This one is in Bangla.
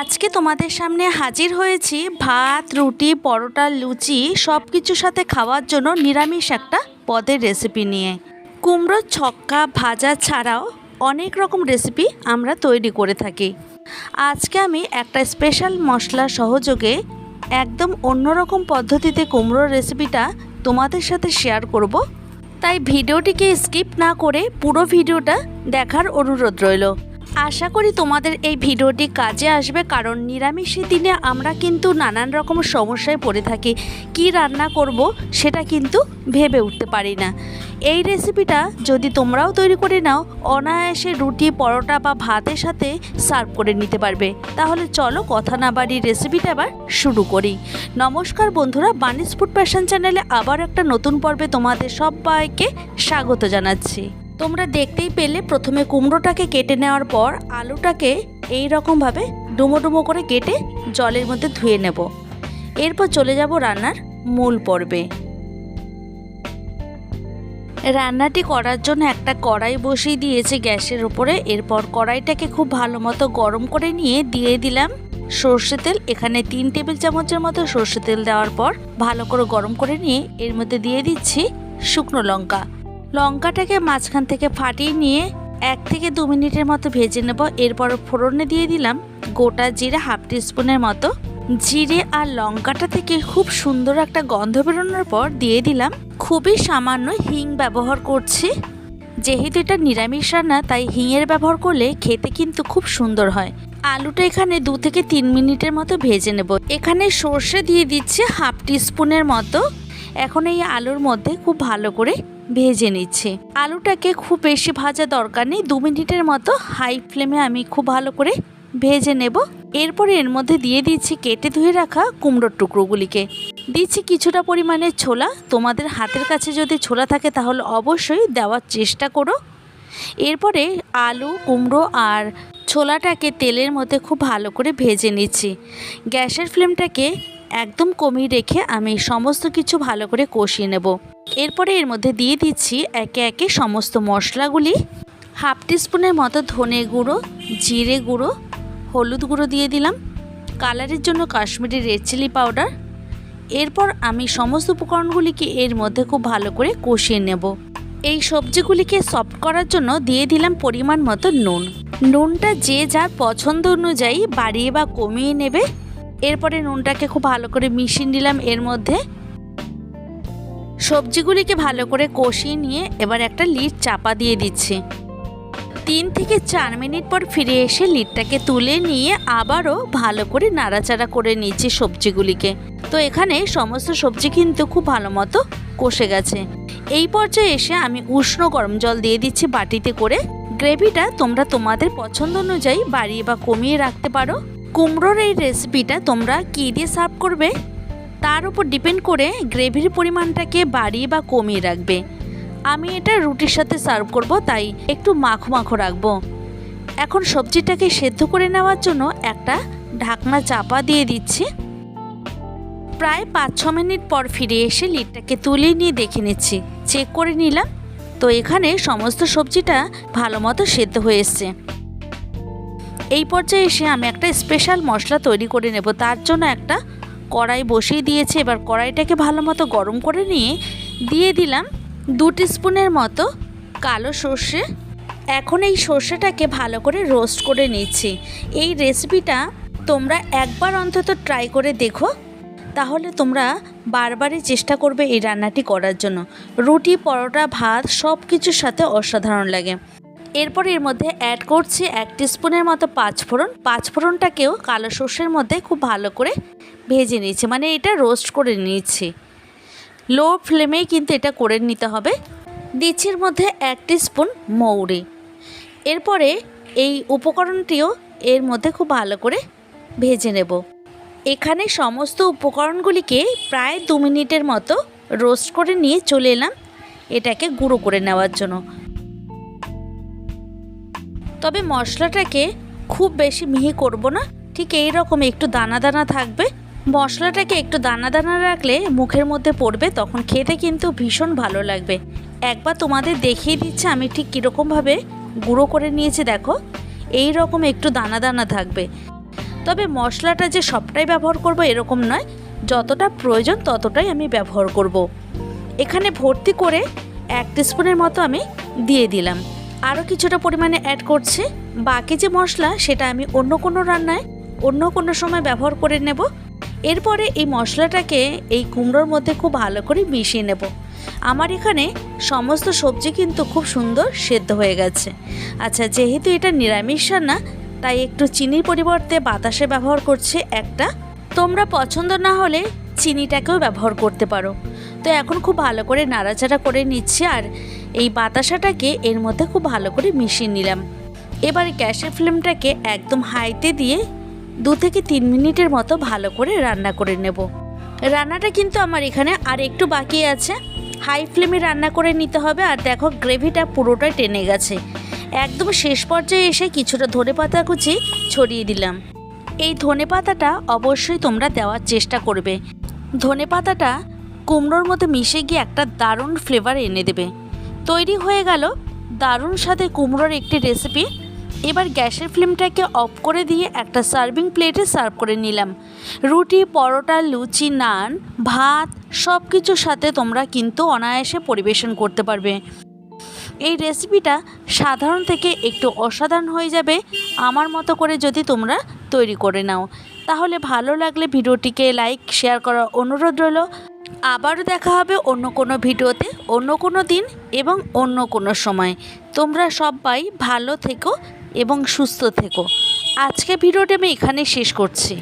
আজকে তোমাদের সামনে হাজির হয়েছি ভাত, রুটি, পরোটা, লুচি সব কিছুর সাথে খাওয়ার জন্য নিরামিষ একটা পদের রেসিপি নিয়ে। কুমড়োর ছক্কা ভাজা ছাড়াও অনেক রকম রেসিপি আমরা তৈরি করে থাকি। আজকে আমি একটা স্পেশাল মশলা সহযোগে একদম অন্যরকম পদ্ধতিতে কুমড়োর রেসিপিটা তোমাদের সাথে শেয়ার করব। তাই ভিডিওটিকে স্কিপ না করে পুরো ভিডিওটা দেখার অনুরোধ রইল। আশা করি তোমাদের এই ভিডিওটি কাজে আসবে, কারণ নিরামিষের দিনে আমরা কিন্তু নানান রকম সমস্যায় পড়ে থাকি। কি রান্না করব সেটা কিন্তু ভেবে উঠতে পারি না। এই রেসিপিটা যদি তোমরাও তৈরি করে নাও, অনায়াসে রুটি, পরোটা বা ভাতের সাথে সার্ভ করে নিতে পারবে। তাহলে চলো কথা না বাড়ি রেসিপিটা আবার শুরু করি। নমস্কার বন্ধুরা, বানিস ফুড প্যাশন চ্যানেলে আবার একটা নতুন পর্বে তোমাদের সবাইকে স্বাগত জানাচ্ছি। তোমরা দেখতেই পেলে প্রথমে কুমড়োটাকে কেটে নেওয়ার পর আলুটাকে এই রকমভাবে ডুমো ডুমো করে কেটে জলের মধ্যে ধুয়ে নেব। এরপর চলে যাব রান্নার মূল পর্বে। রান্নাটি করার জন্য একটা কড়াই বসিয়ে দিয়েছি গ্যাসের উপরে। এরপর কড়াইটাকে খুব ভালো মতো গরম করে নিয়ে দিয়ে দিলাম সর্ষে তেল। এখানে তিন টেবিল চামচের মতো সর্ষে তেল দেওয়ার পর ভালো করে গরম করে নিয়ে এর মধ্যে দিয়ে দিচ্ছি শুকনো লঙ্কা। লঙ্কাটাকে মাঝখান থেকে ফাটিয়ে নিয়ে এক থেকে দু মিনিটের মতো ভেজে নেব। এরপর ফোড়নে দিয়ে দিলাম গোটা জিরে হাফ টিস্পুনের মতো। জিরে আর লঙ্কাটা থেকে খুব সুন্দর একটা গন্ধ বেরোনোর পর দিয়ে দিলাম। খুবই সামান্য হিং ব্যবহার করছি। যেহেতু এটা নিরামিষ রান্না, তাই হিংয়ের ব্যবহার করলে খেতে কিন্তু খুব সুন্দর হয়। আলুটা এখানে দু থেকে তিন মিনিটের মতো ভেজে নেব। এখানে সর্ষে দিয়ে দিচ্ছে হাফ টিস্পুনের মতো। এখন এই আলুর মধ্যে খুব ভালো করে ভেজে নিচ্ছি। আলুটাকে খুব বেশি ভাজা দরকার নেই, দু মিনিটের মতো হাই ফ্লেমে আমি খুব ভালো করে ভেজে নেব। এরপরে এর মধ্যে দিয়ে দিচ্ছি কেটে ধুয়ে রাখা কুমড়োর টুকরোগুলিকে। দিচ্ছি কিছুটা পরিমাণে ছোলা। তোমাদের হাতের কাছে যদি ছোলা থাকে তাহলে অবশ্যই দেওয়ার চেষ্টা করো। এরপরে আলু, কুমড়ো আর ছোলাটাকে তেলের মধ্যে খুব ভালো করে ভেজে নিচ্ছি। গ্যাসের ফ্লেমটাকে একদম কমিয়ে রেখে আমি সমস্ত কিছু ভালো করে কষিয়ে নেব। এরপরে এর মধ্যে দিয়ে দিচ্ছি একে একে সমস্ত মশলাগুলি। হাফ টিস্পুনের মতো ধনে গুঁড়ো, জিরে গুঁড়ো, হলুদ গুঁড়ো দিয়ে দিলাম। কালারের জন্য কাশ্মীরি রেড চিলি পাউডার। এরপর আমি সমস্ত উপকরণগুলিকে এর মধ্যে খুব ভালো করে কষিয়ে নেব। এই সবজিগুলিকে সফট করার জন্য দিয়ে দিলাম পরিমাণ মতো নুন। নুনটা যে যার পছন্দ অনুযায়ী বাড়িয়ে বা কমিয়ে নেবে। এরপরে নুনটাকে খুব ভালো করে মিশিয়ে নিলাম এর মধ্যে। সবজিগুলিকে ভালো করে কষিয়ে নিয়ে এবার একটা লিড চাপা দিয়ে দিচ্ছি। তিন থেকে চার মিনিট পর ফিরে এসে লিডটাকে তুলে নিয়ে আবারও ভালো করে নাড়াচাড়া করে নিচ্ছি সবজিগুলিকে। তো এখানে সমস্ত সবজি কিন্তু খুব ভালো মতো কষে গেছে। এই পর্যায়ে এসে আমি উষ্ণ গরম জল দিয়ে দিচ্ছি বাটিতে করে। গ্রেভিটা তোমরা তোমাদের পছন্দ অনুযায়ী বাড়িয়ে বা কমিয়ে রাখতে পারো। কুমড়োর এই রেসিপিটা তোমরা কী দিয়ে সার্ভ করবে? তার উপর ডিপেন্ড করে গ্রেভির পরিমাণটাকে বাড়িয়ে বা কমিয়ে রাখবে। আমি এটা রুটির সাথে সার্ভ করব, তাই একটু মাখো মাখো রাখব। এখন সবজিটাকে সেদ্ধ করে নেওয়ার জন্য একটা ঢাকনা চাপা দিয়ে দিচ্ছি। প্রায় পাঁচ ছ মিনিট পর ফিরে এসে লিডটাকে তুলে নিয়ে দেখে নিচ্ছি। চেক করে নিলাম। তো এখানে সমস্ত সবজিটা ভালো মতো সেদ্ধ হয়ে এই পর্যায়ে এসে আমি একটা স্পেশাল মশলা তৈরি করে নেব। তার জন্য একটা কড়াই বসিয়ে দিয়েছি, এবার কড়াইটাকে ভালো মতো গরম করে নিয়ে দিয়ে দিলাম দু স্পুনের মতো কালো সর্ষে। এখন এই সর্ষেটাকে ভালো করে রোস্ট করে নিচ্ছি। এই রেসিপিটা তোমরা একবার অন্তত ট্রাই করে দেখো। তাহলে তোমরা বারবারই চেষ্টা করবে এই রান্নাটি করার জন্য। রুটি, পরোটা, ভাত সব কিছুর সাথে অসাধারণ লাগে। এরপর এর মধ্যে অ্যাড করছি এক স্পুনের মতো পাঁচফোড়ন পাঁচফোড়নটাকেও কালো সর্ষের মধ্যে খুব ভালো করে ভেজে নিয়েছি। মানে এটা রোস্ট করে নিয়েছি। লো ফ্লেমেই কিন্তু এটা করে নিতে হবে। দিচ্ছি এর মধ্যে এক স্পুন মৌরি। এরপরে এই উপকরণটিও এর মধ্যে খুব ভালো করে ভেজে নেব। এখানে সমস্ত উপকরণগুলিকে প্রায় দু মিনিটের মতো রোস্ট করে নিয়ে চলে এলাম। এটাকে গুঁড়ো করে নেওয়ার জন্য। তবে মশলাটাকে খুব বেশি মিহি করব না। ঠিক এই রকম একটু দানা দানা থাকবে। মশলাটাকে একটু দানা দানা রাখলে মুখের মধ্যে পড়বে, তখন খেতে কিন্তু ভীষণ ভালো লাগবে। একবার তোমাদের দেখিয়ে দিচ্ছে আমি ঠিক কীরকমভাবে গুঁড়ো করে নিয়েছি, দেখো। এই রকম একটু দানা দানা থাকবে। তবে মশলাটা যে সবটাই ব্যবহার করব এরকম নয়। যতটা প্রয়োজন ততটাই আমি ব্যবহার করব। এখানে ভর্তি করে এক স্পুনের মতো আমি দিয়ে দিলাম। আরও কিছুটা পরিমাণে অ্যাড করছি। বাকি যে মশলা, সেটা আমি অন্য কোনো রান্নায়, অন্য কোনো সময় ব্যবহার করে নেব। এরপরে এই মশলাটাকে এই কুমড়োর মধ্যে খুব ভালো করে মিশিয়ে নেব। আমার এখানে সমস্ত সবজি কিন্তু খুব সুন্দর সেদ্ধ হয়ে গেছে। আচ্ছা যেহেতু এটা নিরামিষ রান্না, তাই একটু চিনির পরিবর্তে বাতাসে ব্যবহার করছে একটা। তোমরা পছন্দ না হলে চিনিটাকেও ব্যবহার করতে পারো। তো এখন খুব ভালো করে নাড়াচাড়া করে নিচ্ছি আর এই বাতাসাটাকে এর মধ্যে খুব ভালো করে মিশিয়ে নিলাম। এবার গ্যাসের ফ্লেমটাকে একদম হাইতে দিয়ে দু থেকে তিন মিনিটের মতো ভালো করে রান্না করে নেব। রান্নাটা কিন্তু আমার এখানে আর একটু বাকি আছে। হাই ফ্লেমে রান্না করে নিতে হবে আর দেখো গ্রেভিটা পুরোটাই টেনে গেছে। একদম শেষ পর্যায়ে এসে কিছুটা ধনে পাতা কুচি ছড়িয়ে দিলাম। এই ধনে পাতাটা অবশ্যই তোমরা দেওয়ার চেষ্টা করবে। ধনে পাতাটা কুমড়োর মধ্যে মিশে গিয়ে একটা দারুণ ফ্লেভার এনে দেবে। তৈরি হয়ে গেল দারুণ সাথে কুমড়োর একটি রেসিপি এবার গ্যাসের ফ্লেমটাকে অফ করে দিয়ে একটা সার্ভিং প্লেটে সার্ভ করে নিলাম। রুটি, পরোটা, লুচি, নান, ভাত সব কিছুর সাথে তোমরা কিন্তু অনায়াসে পরিবেশন করতে পারবে। এই রেসিপিটা সাধারণ থেকে একটু অসাধারণ হয়ে যাবে আমার মতো করে যদি তোমরা তৈরি করে নাও। তাহলে ভালো লাগলে ভিডিওটিকে লাইক শেয়ার করার অনুরোধ রইল। আবারও দেখা হবে অন্য কোনো ভিডিওতে, অন্য কোনো দিন এবং অন্য কোনো সময়। তোমরা সবাই ভালো থেকো এবং সুস্থ থেকো। আজকে ভিডিওটা আমি এখানে শেষ করছি।